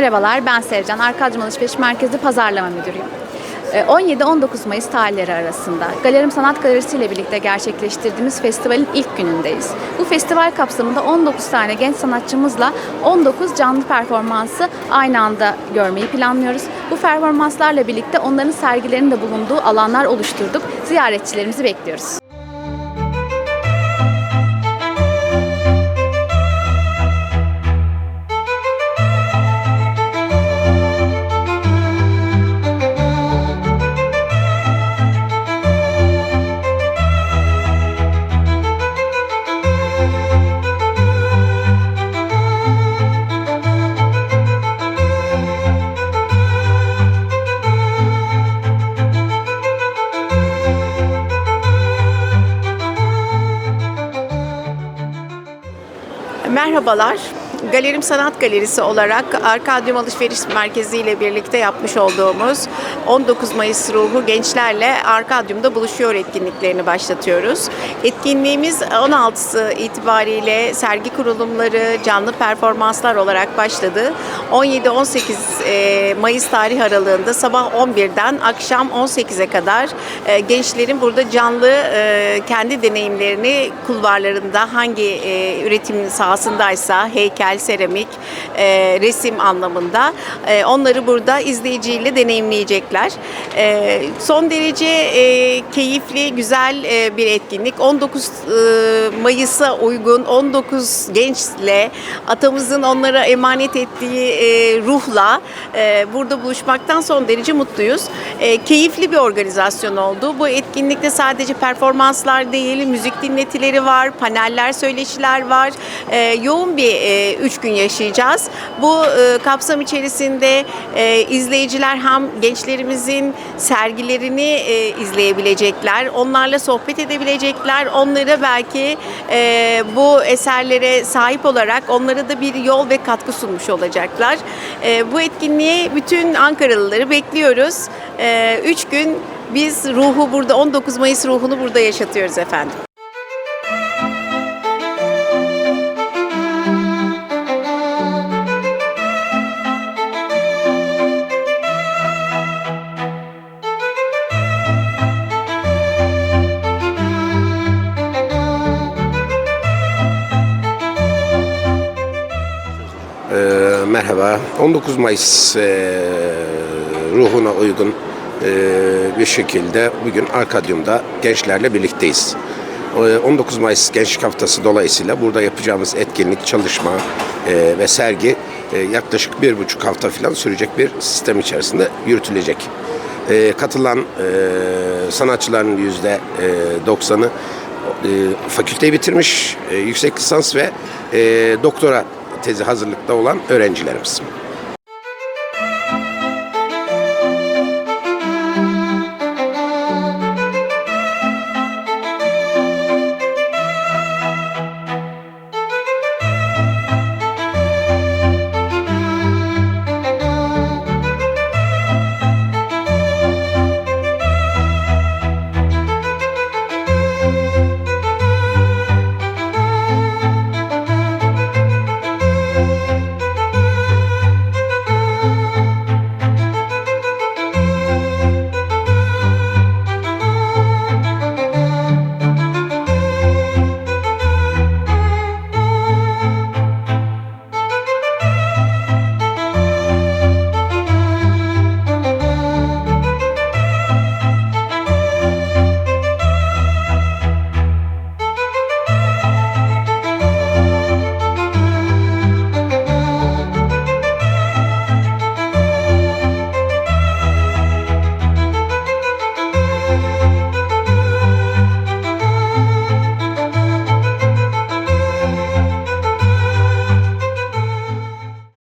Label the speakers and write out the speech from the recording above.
Speaker 1: Merhabalar, ben Sevcan. Arkadyum Alışveriş Merkezi Pazarlama Müdürüyüm. Ee, 17-19 Mayıs tarihleri arasında Galerim Sanat Galerisi ile birlikte gerçekleştirdiğimiz festivalin ilk günündeyiz. Bu festival kapsamında 19 tane genç sanatçımızla 19 canlı performansı aynı anda görmeyi planlıyoruz. Bu performanslarla birlikte onların sergilerinin de bulunduğu alanlar oluşturduk. Ziyaretçilerimizi bekliyoruz.
Speaker 2: Merhabalar. Galerim Sanat Galerisi olarak Arkadyum Alışveriş Merkezi ile birlikte yapmış olduğumuz 19 Mayıs ruhu gençlerle Arkadyum'da buluşuyor etkinliklerini başlatıyoruz. Etkinliğimiz 16'sı itibariyle sergi kurulumları, canlı performanslar olarak başladı. 17-18 e, Mayıs tarih aralığında sabah 11'den akşam 18'e kadar e, gençlerin burada canlı e, kendi deneyimlerini kulvarlarında hangi üretim sahasındaysa heykel, seramik, e, resim anlamında e, onları burada izleyiciyle deneyimleyecekler. E, son derece e, keyifli, güzel e, bir etkinlik. 19 e, Mayıs'a uygun 19 gençle atamızın onlara emanet ettiği e, ruhla e, burada buluşmaktan son derece mutluyuz. E, keyifli bir organizasyon oldu. Bu etkinlikte sadece performanslar değil, müzik dinletileri var, paneller, söyleşiler var. E, yoğun bir e, üç gün yaşayacağız. Bu e, kapsam içerisinde e, izleyiciler hem gençlerimizin sergilerini e, izleyebilecekler, onlarla sohbet edebilecekler, onlara belki e, bu eserlere sahip olarak onlara da bir yol ve katkı sunmuş olacaklar. E, bu etkinliğe bütün Ankaralıları bekliyoruz. E, üç gün biz ruhu burada 19 Mayıs ruhunu burada yaşatıyoruz efendim.
Speaker 3: Merhaba. 19 Mayıs e, ruhuna uygun e, bir şekilde bugün Arkadyum'da gençlerle birlikteyiz. E, 19 Mayıs Gençlik Haftası dolayısıyla burada yapacağımız etkinlik, çalışma e, ve sergi e, yaklaşık bir buçuk hafta falan sürecek bir sistem içerisinde yürütülecek. E, katılan e, sanatçıların yüzde e, 90'ı e, fakülteyi bitirmiş, e, yüksek lisans ve e, doktora tezi hazırlıkta olan öğrencilerimiz.